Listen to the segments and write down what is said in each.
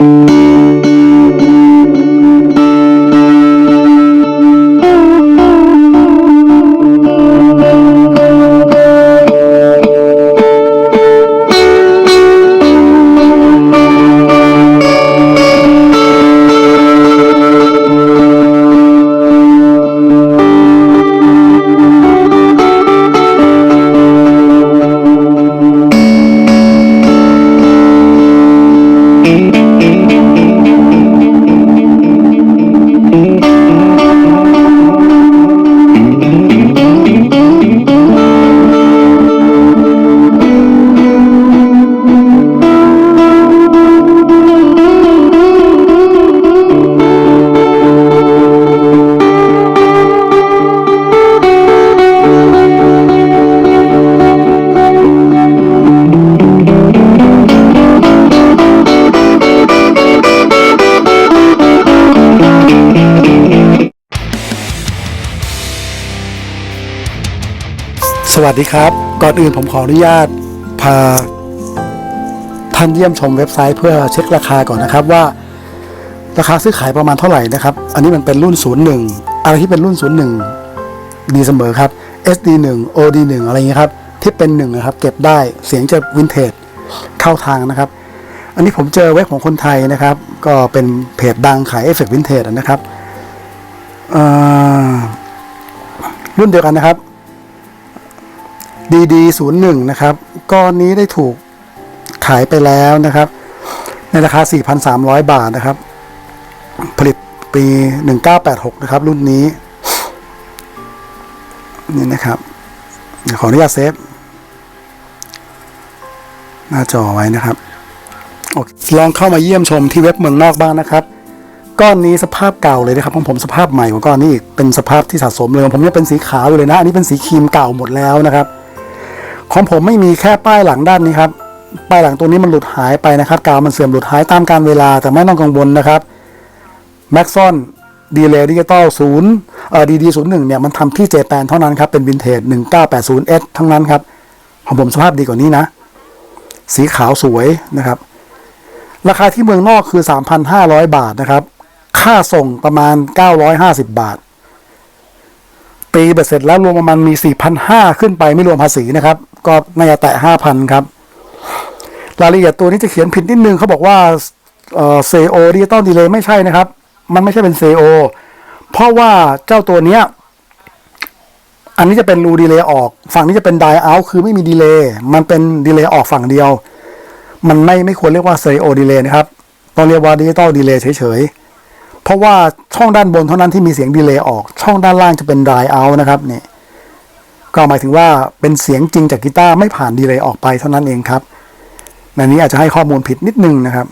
ส วัสดีครับ ก่อนอื่นผมขออนุญาตพาท่านเยี่ยมชมเว็บไซต์เพื่อเช็คราคาก่อนนะครับว่า ราคาซื้อขายประมาณเท่าไหร่นะครับ อันนี้มันเป็นรุ่น 01 อะไรที่เป็นรุ่น 01 ดีเสมอครับ SD1 OD1 อะไรอย่างเงี้ยครับ ที่เป็น1นะครับ เก็บได้เสียงจะวินเทจเข้าทางนะครับ อันนี้ผมเจอเว็บของคนไทยนะครับ ก็เป็นเพจดังขายเอฟเฟกต์วินเทจนะครับรุ่นเดียวกันนะครับ DD 0 1 นะครับก้อนนี้ได้ถูกขายไปแล้วนะครับ ในราคา 4,300 บาทนะครับ ผลิตปี 1986 นะครับ รุ่นนี้ นี่นะครับ ขออนุญาตเซฟ หน้าจอไว้นะครับโอเคลองเข้ามาเยี่ยมชมที่เว็บเมืองนอกบ้างนะครับ ก้อนนี้สภาพเก่าเลยนะครับของผมสภาพใหม่กว่าก้อนนี้อีกเป็นสภาพที่สะสมเลยของผมจะเป็นสีขาวอยู่เลยนะ อันนี้เป็นสีครีมเก่าหมดแล้วนะครับ ของผมไม่มีแค่ป้ายหลังด้านนี้ครับป้ายหลังตัวนี้มันหลุดหายไปนะครับกาวมันเสื่อมหลุดหายตามการเวลาแต่ไม่ต้องกังวลนะครับแม็กซอนดีเลย์ดิจิตอลศูนย์เอ่อดีดีศูนย์หนึ่งเนี่ยมันทำที่เจแปนเท่านั้นครับ เป็นวินเทจหนึ่งเก้าแปดศูนย์เอสทั้งนั้นครับของผมสภาพดีกว่านี้นะ สีขาวสวยนะครับ ราคาที่เมืองนอกคือ3,500บาทนะครับ ค่าส่งประมาณ950บาทปีเบ็ดเสร็จแล้วรวมประมาณมี4,500ขึ้นไปไม่รวมภาษีนะครับ ก็น่จะแตะ5,000ครับ รายละเอียดตัวนี้จะเขียนผิดนิดนึงเขาบอกว่าเอ่อ CO Digital Delay ไม่ใช่นะครับ มันไม่ใช่เป็น CO เพราะว่าเจ้าตัวเนี้ย อันนี้จะเป็นรูดีเลย์ออก ฝั่งนี้จะเป็น die out คือไม่มีดีเลย์มันเป็นดีเลย์ออกฝั่งเดียว มันไม่ไม่ควรเรียกว่า stereo delay นะครับต้องเรียกว่า digital delay เฉยๆเพราะว่าช่องด้านบนเท่านั้นที่มีเสียงดีเลย์ออก ช่องด้านล่างจะเป็น dry out นะครับเนี่ย ก็หมายถึงว่าเป็นเสียงจริงจากกีตาร์ไม่ผ่านดีเลย์ออกไปเท่านั้นเองครับในนี้อาจจะให้ข้อมูลผิดนิดนึงนะครับ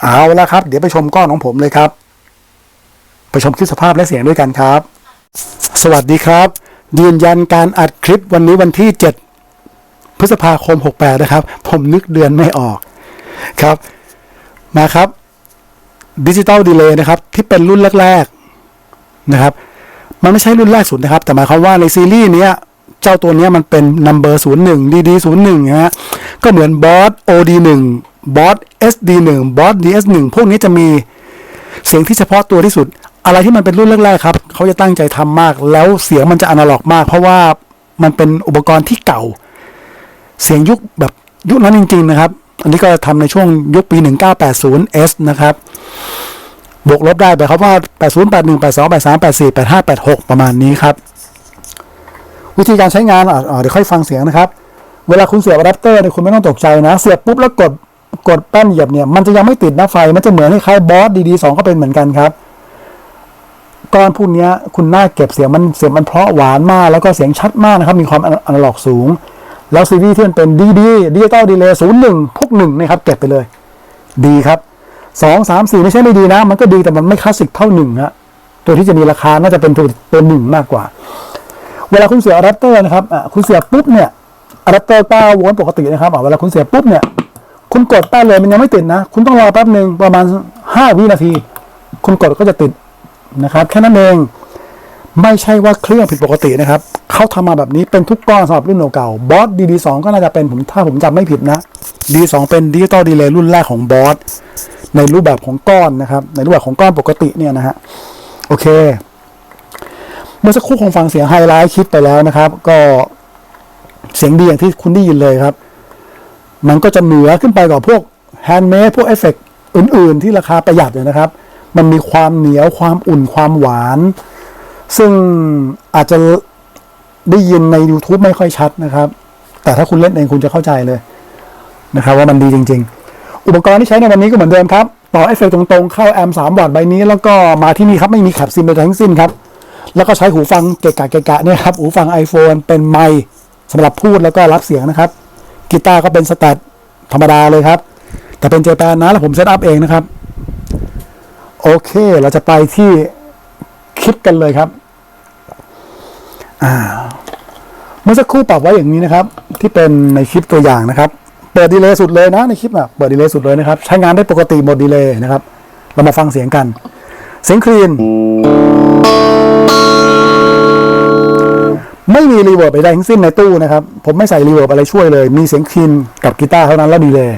เอาละครับ เดี๋ยวไปชมก้อนของผมเลยครับ ไปชมคลิปสภาพและเสียงด้วยกันครับ สวัสดีครับ ยืนยันการอัดคลิปวันนี้วันที่ 7 พฤษภาคม 68 นะครับ ผมนึกเดือนไม่ออกครับ มาครับดิจิตอลดีเลย์นะครับ ที่เป็นรุ่นแรก ๆ นะครับ มันไม่ใช่รุ่นแรกสุดนะครับ แต่หมายความว่าในซีรีส์นี้ เจ้าตัวนี้มันเป็น number 01 DD 01นะฮะก็เหมือนบอส OD 1บอส SD 1บอส DS 1พวกนี้จะมีเสียงที่เฉพาะตัวที่สุด อะไรที่มันเป็นรุ่นแรกๆครับ เขาจะตั้งใจทำมาก แล้วเสียงมันจะอนาล็อกมาก เพราะว่ามันเป็นอุปกรณ์ที่เก่า เสียงยุคแบบยุคนั้นจริง ๆ นะครับ อันนี้ก็ทำในช่วงยุคปี 1980 S นะครับ บวกลบได้ไปครับว่า 80 81 82 83 84 85 86 ประมาณนี้ครับ วิธีการใช้งานอะอะเดี๋ยวค่อยฟังเสียงนะครับ เวลาคุณเสียบอะแดปเตอร์เนี่ยคุณไม่ต้องตกใจนะ เสียบปุ๊บแล้วกดกดแป้นเหยียบเนี่ยมันจะยังไม่ติดนะไฟ มันจะเหมือนคล้ายบอสดีๆสองก็เป็นเหมือนกันครับก้อนพวกนี้คุณน่าเก็บเสียงมันเสียงมันเพราะหวานมาก แล้วก็เสียงชัดมากนะครับ มีความอนาล็อกสูง แล้วซีรีส์ที่มันเป็นดีดีดิจิตอลดีเลย์ศูนย์หนึ่งพวกหนึ่งนะครับ เก็บไปเลย ดีครับสองสามสี่ไม่ใช่ไม่ดีนะ มันก็ดีแต่มันไม่คลาสสิกเท่าหนึ่งฮะตัวที่จะมีราคาน่าจะเป็นตัวตัวหนึ่งมากกว่า เวลาคุณเสียอะแดปเตอร์นะครับอะคุณเสียปุ๊บเนี่ยอะแดปเตอร์9โวลต์ปกตินะครับอะเวลาคุณเสียปุ๊บเนี่ยคุณกดแป้นเลยมันยังไม่ติดนะ คุณต้องรอแป๊บหนึ่งประมาณ 5 วินาที คุณกดก็จะติดนะครับ แค่นั้นเองไม่ใช่ว่าเครื่องผิดปกตินะครับเขาทำมาแบบนี้เป็นทุกก้อนสำหรับรุ่นเก่าบอส DD2 ก็น่าจะเป็นผมถ้าผมจำไม่ผิดนะ D2 เป็นดิจิตอลดีเลย์รุ่นแรกของบอสในรูปแบบของก้อนนะครับ ในรูปแบบของก้อนปกติเนี่ยนะฮะโอเค เมื่อสักครู่คงฟังเสียงไฮไลท์คลิปไปแล้วนะครับ ก็เสียงดีอย่างที่คุณได้ยินเลยครับ มันก็จะเหนือขึ้นไปกว่าพวกแฮนด์เมดพวกเอฟเฟกต์อื่น ๆ ที่ราคาประหยัดเนี่ยนะครับ มันมีความเหนียวความอุ่นความหวาน ซึ่งอาจจะได้ยินใน YouTube ไม่ค่อยชัดนะครับ แต่ถ้าคุณเล่นเองคุณจะเข้าใจเลยนะครับ ว่ามันดีจริง ๆ อุปกรณ์ที่ใช้ในวันนี้ก็เหมือนเดิมครับ ต่อเอฟเฟกต์ตรงๆ เข้าแอม3วัตต์ใบนี้ แล้วก็มาที่นี่ครับไม่มีแคปซิมใดทั้งสิ้นครับ แล้วก็ใช้หูฟังเกะกะเกะกะเนี่ยครับหูฟัง iPhone เป็นไมค์สำหรับพูดแล้วก็รับเสียงนะครับกีตาร์ก็เป็นสแตทธรรมดาเลยครับ แต่เป็นเจแปนนะแล้วผมเซตอัพเองนะครับ โอเคเราจะไปที่คลิปกันเลยครับอ่าเมื่อสักครู่ปรับไว้อย่างนี้นะครับ ที่เป็นในคลิปตัวอย่างนะครับ เปิดดีเลย์สุดเลยนะในคลิปอะเปิดดีเลย์สุดเลยนะครับ ใช้งานได้ปกติหมดดีเลย์นะครับ เรามาฟังเสียงกัน เสียงคลีน ไม่มีรีเวิร์บใดๆทั้งสิ้นในตู้นะครับ ผมไม่ใส่รีเวิร์บอะไรช่วยเลย มีเสียงคลีนกับกีตาร์เท่านั้นแล้วดีเลย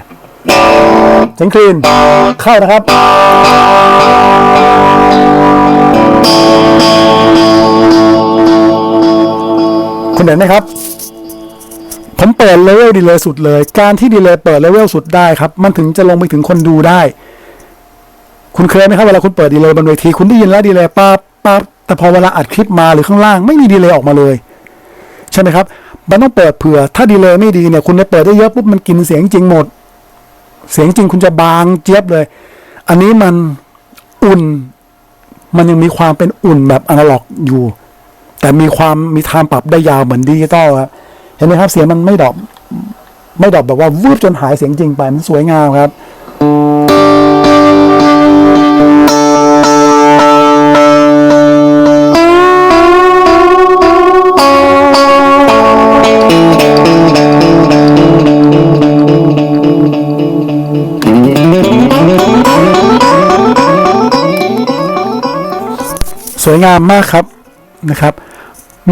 เสียงคลีน เข้านะครับ คุณเห็นไหมครับผมเปิดเลเวลดีเลยสุดเลย การที่ดีเลยเปิดเลเวลสุดได้ครับ มันถึงจะลงไปถึงคนดูได้ คุณเคยไหมครับเวลาคุณเปิดดีเลยบนเวทีคุณได้ยินแล้วดีเลยปั๊บปั๊บแต่พอเวลาอัดคลิปมาหรือข้างล่างไม่มีดีเลยออกมาเลย ใช่ไหมครับ มันต้องเปิดเผื่อ ถ้าดีเลยไม่ดีเนี่ยคุณจะเปิดได้เยอะปุ๊บมันกินเสียงจริงหมด เสียงจริงคุณจะบางเจี๊ยบเลย อันนี้มันอุ่น มันยังมีความเป็นอุ่นแบบอนาล็อกอยู่ แต่มีความมีทม์ปรับได้ยาวเหมือนดิจิตอลครับเห็นไหมครับเสียงมันไม่ดรอปไม่ดรอปแบบว่าวืบจนหายเสียงจริงไปมันสวยงามครับามมากครับนะครับ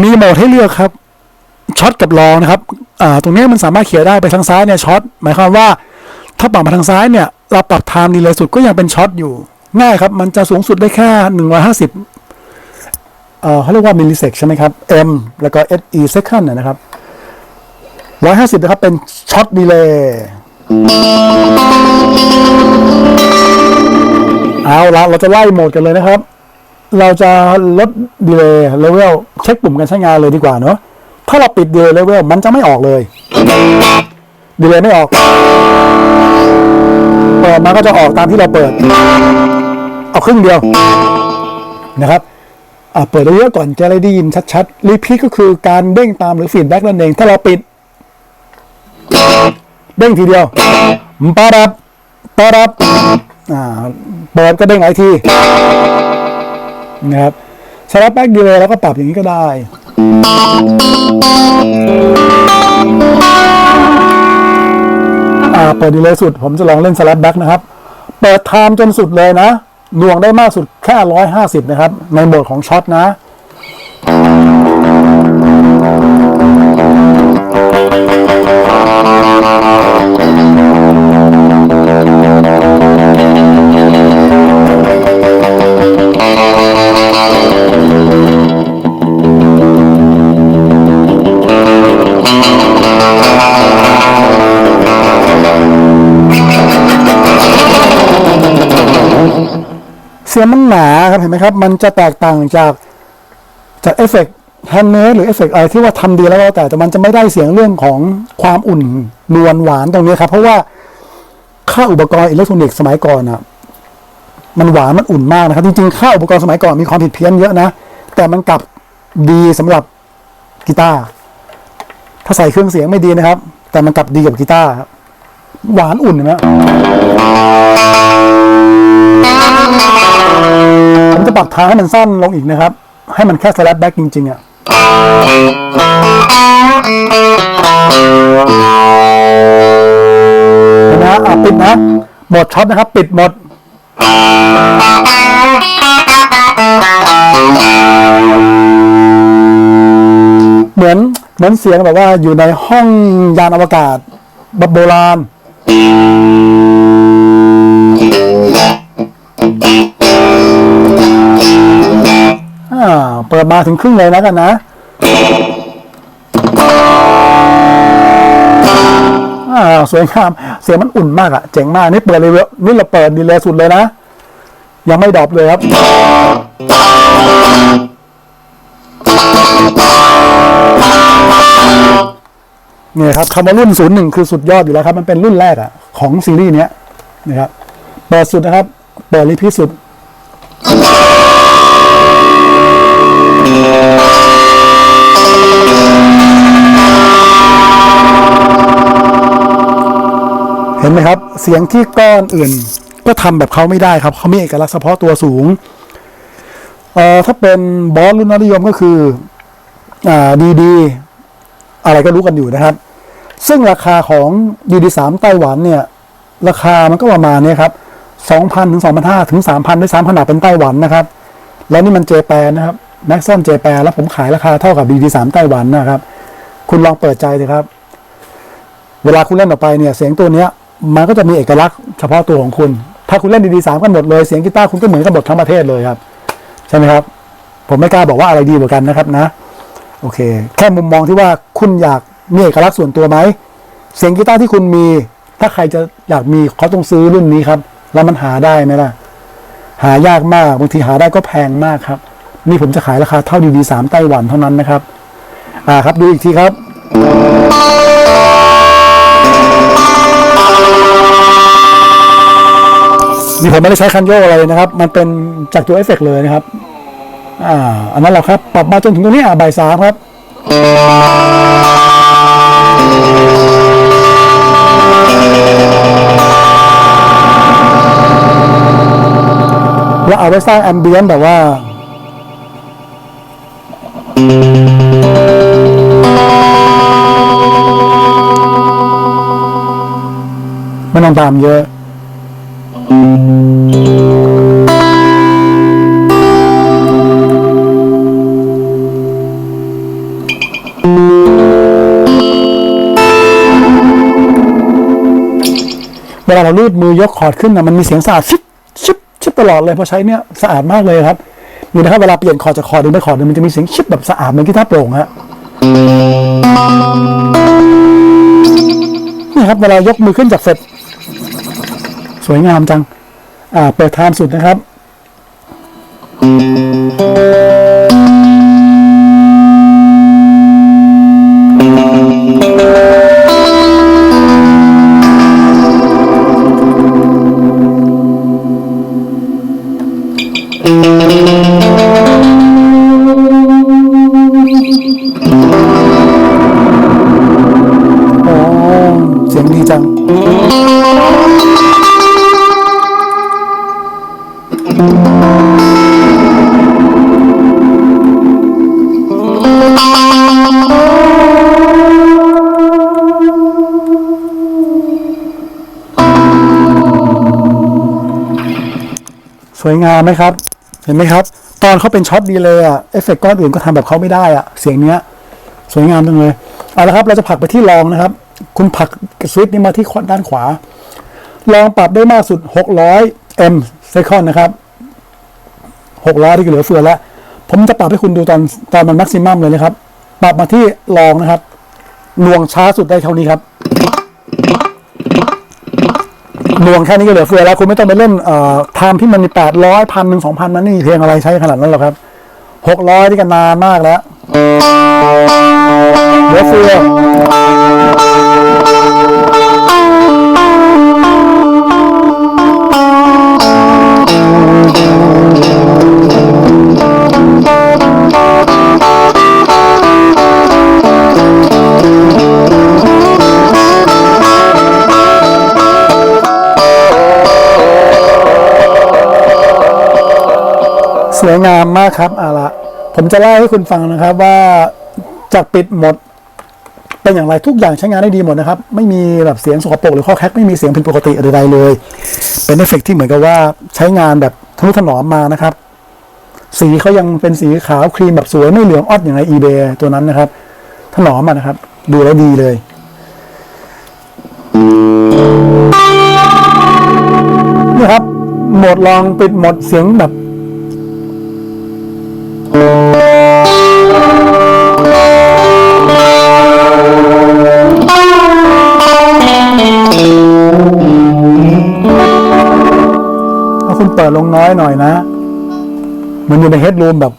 มีโหมดให้เลือกครับช็อตกับลองนะครับอ่าตรงนี้มันสามารถเขียนได้ไปทางซ้ายเนี่ยช็อตหมายความว่า ถ้าปรับมาทางซ้ายเนี่ยเราปรับไทม์ดีเลยสุดก็ยังเป็นช็อตอยู่ง่ายครับมันจะสูงสุดได้แค่หนึ่งร้อยห้าสิบเอ่อเขาเรียกว่ามิลลิเซกใช่ไหมครับ M แล้วก็ SE second นะนะครับร้อยห้าสิบนะครับ เป็นช็อตดีเลยเอาละเราจะไล่โหมดกันเลยนะครับ เราจะลดดีเลย์เลเวลเช็คปุ่มการใช้งานเลยดีกว่าเนาะถ้าเราปิดดีเลย์เลเวลมันจะไม่ออกเลยดีเลย์ไม่ออกเปิดมาก็จะออกตามที่เราเปิด เอาครึ่งเดียวนะครับอะเปิดเยอะก่อนจะได้ยินชัดๆรีพีทก็คือการเด้งตามหรือฟีดแบ็กนั่นเอง ถ้าเราปิด เด้งทีเดียวปารับปารับอ่าเปิดก็เด้งหลายที นะครับสลับแบ็กดีเลยแล้วก็ปรับอย่างนี้ก็ได้อ่าเปิดดีเลยสุด ผมจะลองเล่นสลับแบ็กนะครับ เปิดไทม์จนสุดเลยนะหน่วงได้มากสุดแค่ร้อยห้าสิบนะครับ ในโหมดของช็อตนะ ยงมันหนาครับเห็นไหมครับ มันจะแตกต่างจากจากเอฟเฟกต์แฮนเมดหรือเอฟเฟกต์อะไรที่ว่าทำดีแล้วก็แต่แต่มันจะไม่ได้เสียงเรื่องของความอุ่นนวลหวานตรงนี้ครับ เพราะว่าค่าอุปกรณ์อิเล็กทรอนิกส์สมัยก่อนอะมันหวานมันอุ่นมากนะครับ จริงๆค่าอุปกรณ์สมัยก่อนมีความผิดเพี้ยนเยอะนะ แต่มันกลับดีสำหรับกีตาร์ถ้าใส่เครื่องเสียงไม่ดีนะครับ แต่มันกลับดีกับกีตาร์ครับหวานอุ่นนะ ผมจะปรับทางให้มันสั้นลงอีกนะครับ ให้มันแค่สแลปแบ็กจริง ๆอะ่ะเห็นไหมฮะอะปิดนะ หมดช็อตนะครับ ปิดหมดเหมือนเหมือนเสียงแบบว่าอยู่ในห้องยานอวกาศแบบโบราณ เปิดมาถึงครึ่งเลยแล้วกันนะอ่าสวยงาม เสียงมันอุ่นมากอะเจ๋งมาก นี่เปิดเลยนี่เราเปิดดีเลยสุดเลยนะ ยังไม่ดรอปเลยครับ เนี่ยครับคำว่ารุ่น01คือสุดยอดอยู่แล้วครับ มันเป็นรุ่นแรกอะของซีรีส์เนี้ยนะครับ เปิดสุดนะครับ เปิดรีพีสุด เห็นไหมครับ เสียงที่ก้อนอื่นก็ทำแบบเขาไม่ได้ครับ เขามีเอกลักษณ์เฉพาะตัวสูง เอ่อถ้าเป็นบอสรุ่นนิยมก็คือ อ่าดีดีอะไรก็รู้กันอยู่นะครับ ซึ่งราคาของ DD3 ไต้หวันเนี่ย ราคามันก็ประมาณนี้ครับ2,000ถึง2,500ถึง3,000ด้วยซ้ำขนาดเป็นไต้หวันนะครับ แล้วนี่มันเจแปนนะครับ แม็กซันเจแปนแล้วผมขายราคาเท่ากับ DD3 ไต้หวันนะครับ คุณลองเปิดใจเลยครับ เวลาคุณเล่นออกไปเนี่ยเสียงตัวเนี้ยมันก็จะมีเอกลักษณ์เฉพาะตัวของคุณ ถ้าคุณเล่น DD3 กันหมดเลยเสียงกีตาร์คุณก็เหมือนกันหมดทั้งประเทศเลยครับ ใช่ไหมครับ ผมไม่กล้าบอกว่าอะไรดีกว่ากันนะครับนะโอเค แค่มุมมองที่ว่าคุณอยากมีเอกลักษณ์ส่วนตัวไหมเสียงกีตาร์ที่คุณมี ถ้าใครจะอยากมีเขาต้องซื้อรุ่นนี้ครับ แล้วมันหาได้ไหมล่ะ หายากมากบางทีหาได้ก็แพงมากครับ นี่ผมจะขายราคาเท่าดีดีสามไต้หวันเท่านั้นนะครับ อ่าครับดูอีกทีครับ นี่ผมไม่ได้ใช้คันโยกอะไรนะครับ มันเป็นจากตัวเอฟเฟกต์เลยนะครับ อ่า อันนั้นแหละครับ ปรับมาจนถึงตรงนี้อะบ่ายสามครับแล้วเอาไว้สร้างแอมเบียนแบบว่า ไม่ต้องตามเยอะเวลาเราลูดมือยกคอร์ดขึ้นนะมันมีเสียงสะอาดชิบชิบชิบตลอดเลยพอใช้เนี่ยสะอาดมากเลยครับ นี่นะครับเวลาเปลี่ยนคอจากคอร์ดหนึ่งไปคอเดหนึ่งมันจะมีเสียงชิบแบบสะอาดเหมือนกีตาร์โปร่งฮะนี่ครับเวลายกมือขึ้นจากเสร็จ สวยงามจัง อ่าเปิดไทม์สุดนะครับ สวยงามไหมครับ เห็นไหมครับ ตอนเขาเป็นช็อตดีเลยอะเอฟเฟกต์ก้อนอื่นก็ทำแบบเขาไม่ได้อะเสียงเนี้ย สวยงามจังเลยเอาละครับ เราจะผลักไปที่รองนะครับ คุณผลักสวิตช์นี้มาที่ด้านขวาลองปรับได้มากสุด 600 m ไซคอนนะครับ 600 ที่เหลือเฟือแล้ว ผมจะปรับให้คุณดูตอนตอนมันม็กซิมัมเลยนะครับ ปรับมาที่รองนะครับหน่วงช้าสุดได้เท่านี้ครับ หน่วงแค่นี้ก็เหลือเฟือแล้ว คุณไม่ต้องไปเล่นเอ่อไทม์ที่มันมีแปดร้อยพันหนึ่งสองพันมันนี่เพลงอะไรใช้ขนาดนั้นหรอกครับหกร้อยที่กันนานมากแล้ว สวยงามมากครับอาละผมจะเล่าให้คุณฟังนะครับว่าจากปิดหมดเป็นอย่างไรทุกอย่างใช้งานได้ดีหมดนะครับ ไม่มีแบบเสียงสกปรกหรือข้อแคกไม่มีเสียงผิดปกติใดๆเลย เป็นเอฟเฟกต์ที่เหมือนกับว่าใช้งานแบบทนุถนอมมานะครับ สีเขายังเป็นสีขาวครีมแบบสวยไม่เหลืองออดอย่างในอีเบตัวนั้นนะครับ ถนอมอะนะครับ ดูแล้วดีเลยนี่ครับโหมดลองปิดหมดเสียงแบบ น้อยหน่อยนะ มันอยู่ในเฮดรูมแบบ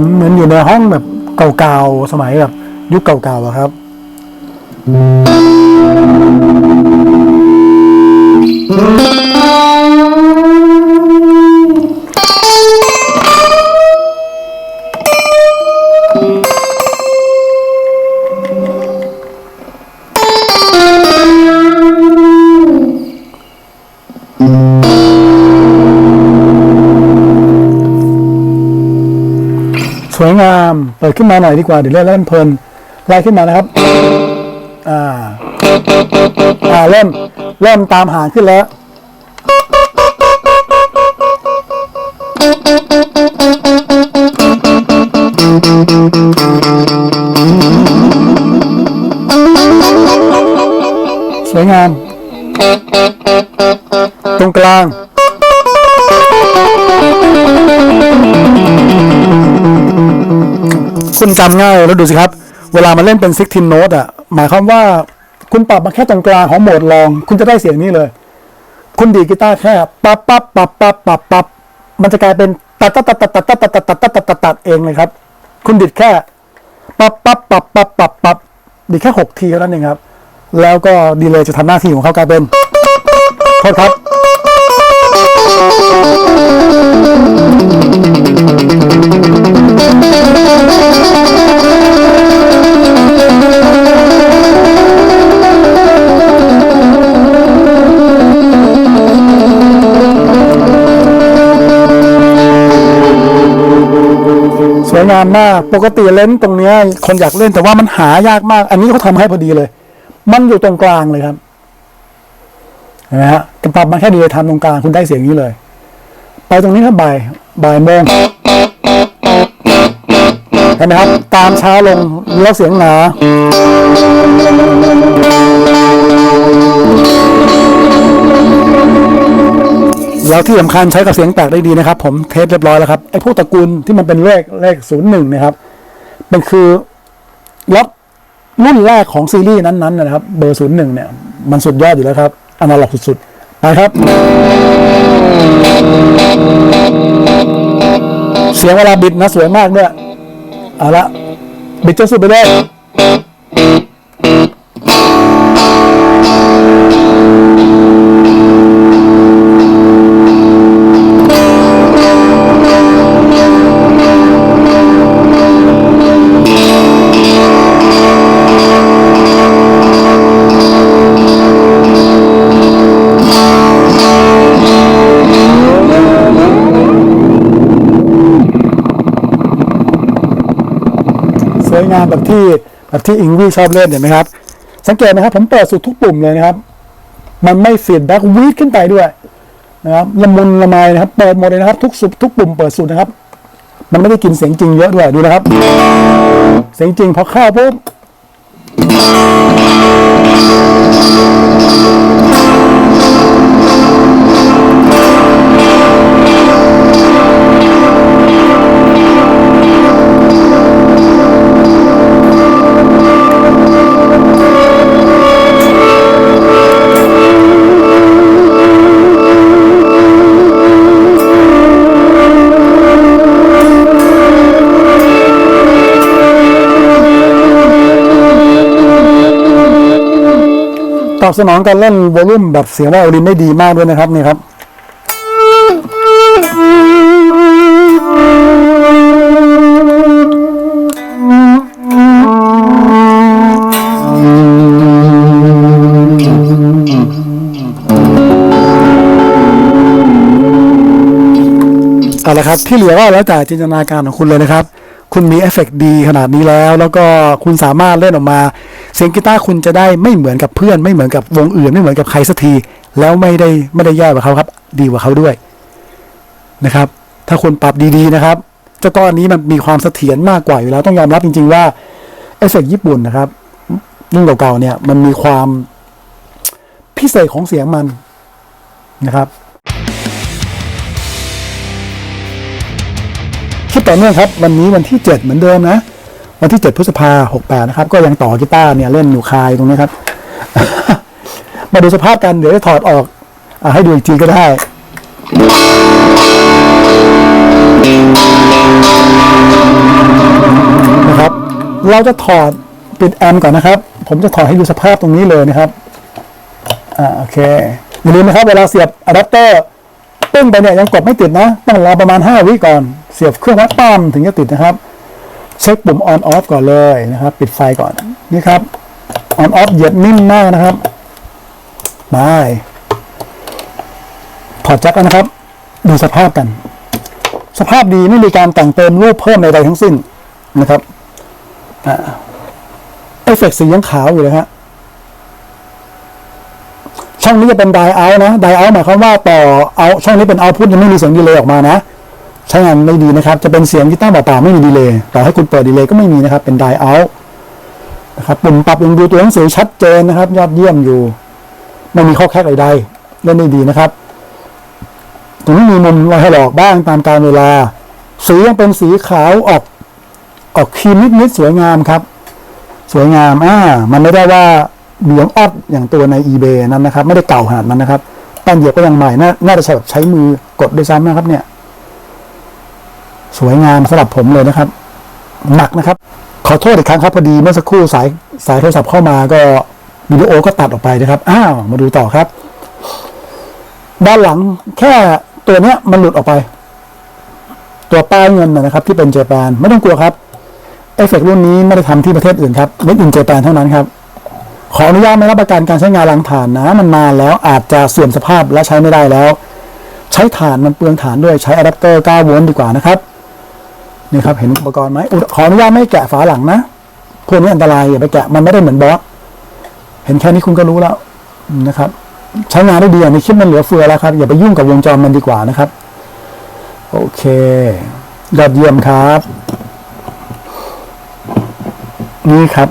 มเหมือนอยู่ในห้องแบบเก่าๆ สมัยแบบ ยุคเก่าๆอะครับ ขึ้นมาหน่อยดีกว่าเดี๋ยวเล่นเล่นเพลินไล่ขึ้นมานะครับ อ่า อ่าเริ่มเริ่มตามหางขึ้นแล้วสวยงาม ตรงกลาง คุณจำง่ายแล้วดูสิครับ เวลามาเล่นเป็น16 note อะหมายความว่าคุณปรับมาแค่ตรงกลางของโหมดลอง คุณจะได้เสียงนี้เลย คุณดีกีตาร์แค่ปั๊บปั๊บปั๊บปั๊บปั๊บปั๊บมันจะกลายเป็นตัดตัดตัดตัดตัดตัดตัดตัดตัดตัดตัดตัดตัดเองเลยครับ คุณดิดแค่ปั๊บปั๊บปั๊บปั๊บปั๊บปั๊บดิดแค่หกทีเท่านั้นเองครับ แล้วก็ดีเลยจะทำหน้าที่ของเขากลายเป็นโทษครับส วยงามมาก ปกติเลนส์ตรงเนี้ยคนอยากเล่นแต่ว่ามันหายากมาก อันนี้เขาทำให้พอดีเลย มันอยู่ตรงกลางเลยครับเห็นไหมฮะกระปับมันแค่ดีเลยทำตรงกลางคุณได้เสียงนี้เลย ไปตรงนี้ครับบ่ายบ่ายโมงเห็นไหมครับ ตามช้าลงแล้วเสียงหนา แล้วที่สำคัญใช้กับเสียงแตกได้ดีนะครับ ผมเทสเรียบร้อยแล้วครับไอ้พวกตระกูลที่มันเป็นเลขเลขศูนย์หนึ่งนะครับมันคือล็อกรุ่นแรกของซีรีส์นั้นๆนะครับ เบอร์ศูนย์หนึ่งเนี่ย มันสุดยอดอยู่แล้วครับอนาล็อกสุดๆไปครับ เสียงเวลาบิดนะสวยมากด้วยเอาละบิดจนสุดไปเลยามแบบที่แบบที่อิงวี่ชอบเล่นเห็นไหมครับ สังเกตนะครับ ผมเปิดสุดทุกปุ่มเลยนะครับ มันไม่ฟีดแบ็กวีดขึ้นไปด้วยนะครับละมุนละไมนะครับ เปิดหมดเลยนะครับ ทุกสุดทุกปุ่มเปิดสุดนะครับ มันไม่ได้กินเสียงจริงเยอะด้วยดูนะครับ เสียงจริงพอเข้าปุ๊บ สนองการเล่นวอลลุ่มแบบเสียงไวโอลินได้ดีมากด้วยนะครับนี่ครับเอาละครับที่เหลือก็แล้วแต่จินตนาการของคุณเลยนะครับ คุณมีเอฟเฟกต์ดีขนาดนี้แล้ว แล้วก็คุณสามารถเล่นออกมา เสียงกีตาร์คุณจะได้ไม่เหมือนกับเพื่อนไม่เหมือนกับวงอื่นไม่เหมือนกับใครสักที แล้วไม่ได้ไม่ได้แย่กว่าเขาครับ ดีกว่าเขาด้วยนะครับ ถ้าคุณปรับดีๆนะครับเจ้าก้อนนี้มันมีความเสถียรมากกว่าอยู่แล้วต้องยอมรับจริง ๆ ว่าเอฟเฟกญี่ปุ่นนะครับรุ่นเก่าๆเนี่ยมันมีความพิเศษของเสียงมันนะครับคลิปต่อเนื่องครับ วันนี้วันที่ 7 เหมือนเดิมนะ วันที่ 7 พฤษภา68นะครับ ก็ยังต่อกีตาร์เนี่ยเล่นอยู่คายตรงนี้ครับ มาดูสภาพกันเดี๋ยวจะถอดออกอให้ดูอีกทีก็ได้นะครับ เราจะถอดปิดแอมป์ก่อนนะครับ ผมจะถอดให้ดูสภาพตรงนี้เลยนะครับอ่าโอเคอย่าลืมนะครับ เวลาเสียบอะแดปเตอร์ปึ้งไปเนี่ยยังกดไม่ติดนะ ต้องรอประมาณ 5 วิก่อน เสียบเครื่องวัดปั๊มถึงจะติดนะครับ เช็คปุ่ม on off ก่อนเลยนะครับ ปิดไฟก่อนนี่ครับ on off เหยียบนิ่มมากนะครับบายถอดแจ็คแล้วนะครับ ดูสภาพกัน สภาพดีไม่มีการแต่งเติมรูปเพิ่มใดๆทั้งสิ้นนะครับเอฟเฟกต์สียังขาวอยู่เลยฮะช่องนี้จะเป็นไดเอานะไดเอาหมายความว่าต่อเอาช่องนี้เป็นเอาพุทยังไม่มีเสียงดีเลยออกมานะ ใช้งานไม่ดีนะครับ จะเป็นเสียงกีตาร์เปล่าๆไม่มีดีเลย์ต่อให้คุณเปิดดีเลย์ก็ไม่มีนะครับ เป็นไดเอาท์นะครับปุ่มปรับยังดูตัวหนังสือชัดเจนนะครับ ยอดเยี่ยมอยู่ ไม่มีข้อแคกใดๆเล่นได้ดีนะครับตรงนี้มีมุมรอยถลอกบ้างตามกาลเวลา สียังเป็นสีขาวออก ออกครีมนิดๆสวยงามครับ สวยงามอ่ามันไม่ได้ว่าเหลืองออดอย่างตัวใน eBay นั้นนะครับ ไม่ได้เก่าขนาดนั้นนะครับแป้นเหยียบก็ยังใหม่น่าจะใช้แบบใช้มือกดด้วยซ้ำนะครับเนี่ย สวยงามสำหรับผมเลยนะครับ หนักนะครับ ขอโทษอีกครั้งครับพอดีเมื่อสักครู่สายสายโทรศัพท์เข้ามาก็วิดีโอก็ตัดออกไปนะครับ อ้าวมาดูต่อครับ ด้านหลังแค่ตัวเนี้ยมันหลุดออกไป ตัวป้ายเงินนะครับ ที่เป็นเจแปนไม่ต้องกลัวครับเอฟเฟกรุ่นนี้ไม่ได้ทำที่ประเทศอื่นครับเมดอินเจแปนเท่านั้นครับ ขออนุญาตไม่รับประกันการใช้งานหลังฐานนะ มันนานแล้วอาจจะเสื่อมสภาพและใช้ไม่ได้แล้ว ใช้ฐานมันเปลืองฐานด้วยใช้อะแดปเตอร์9โวลต์ดีกว่านะครับ นี่ครับเห็นอุปกรณ์ไหมขออนุญาตไม่แกะฝาหลังนะพวกนี้อันตรายอย่าไปแกะมันไม่ได้เหมือนบอสเห็นแค่นี้คุณก็รู้แล้วนะครับใช้งานได้ดีอะในคลิปมันเหลือเฟือแล้วครับ อย่าไปยุ่งกับวงจรมันดีกว่านะครับ โอเคยอดเยี่ยมครับ นี่ครับ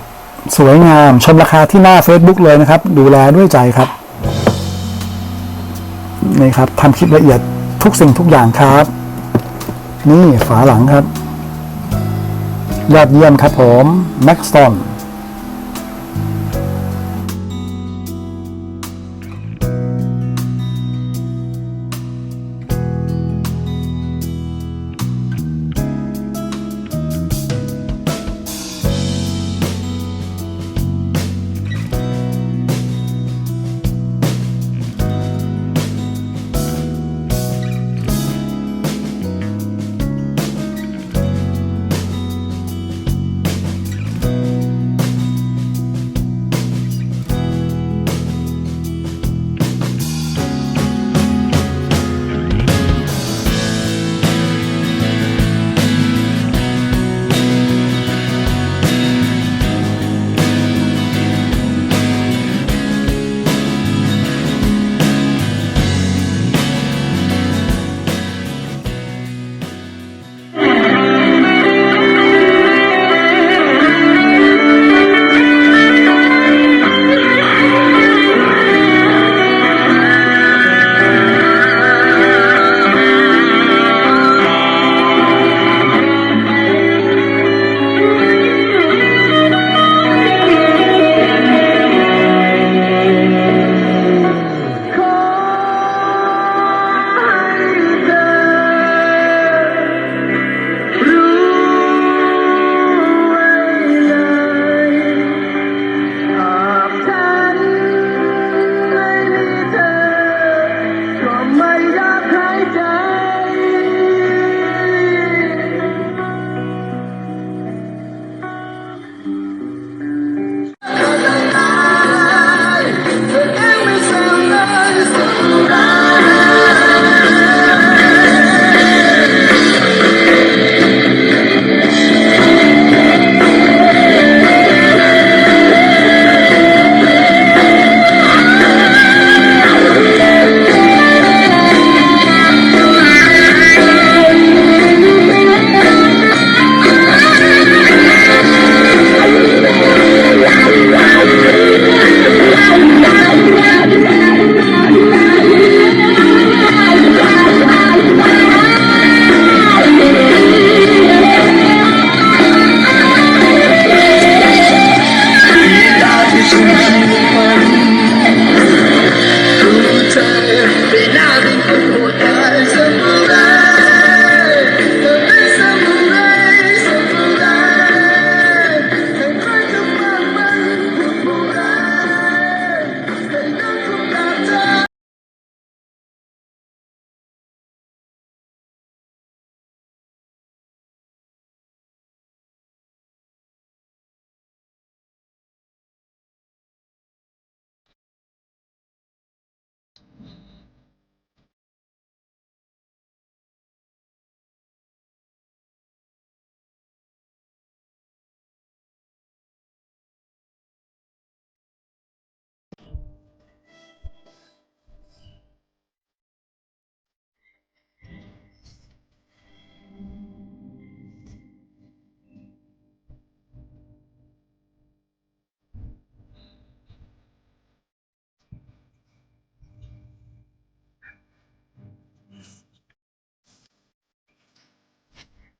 สวยงามชมราคาที่หน้า Facebook เลยนะครับ ดูแลด้วยใจครับนี่ครับทำคลิปละเอียดทุกสิ่งทุกอย่างครับ นี่ฝาหลังครับ ยอดเยี่ยมครับผมแม็กซ์ตอน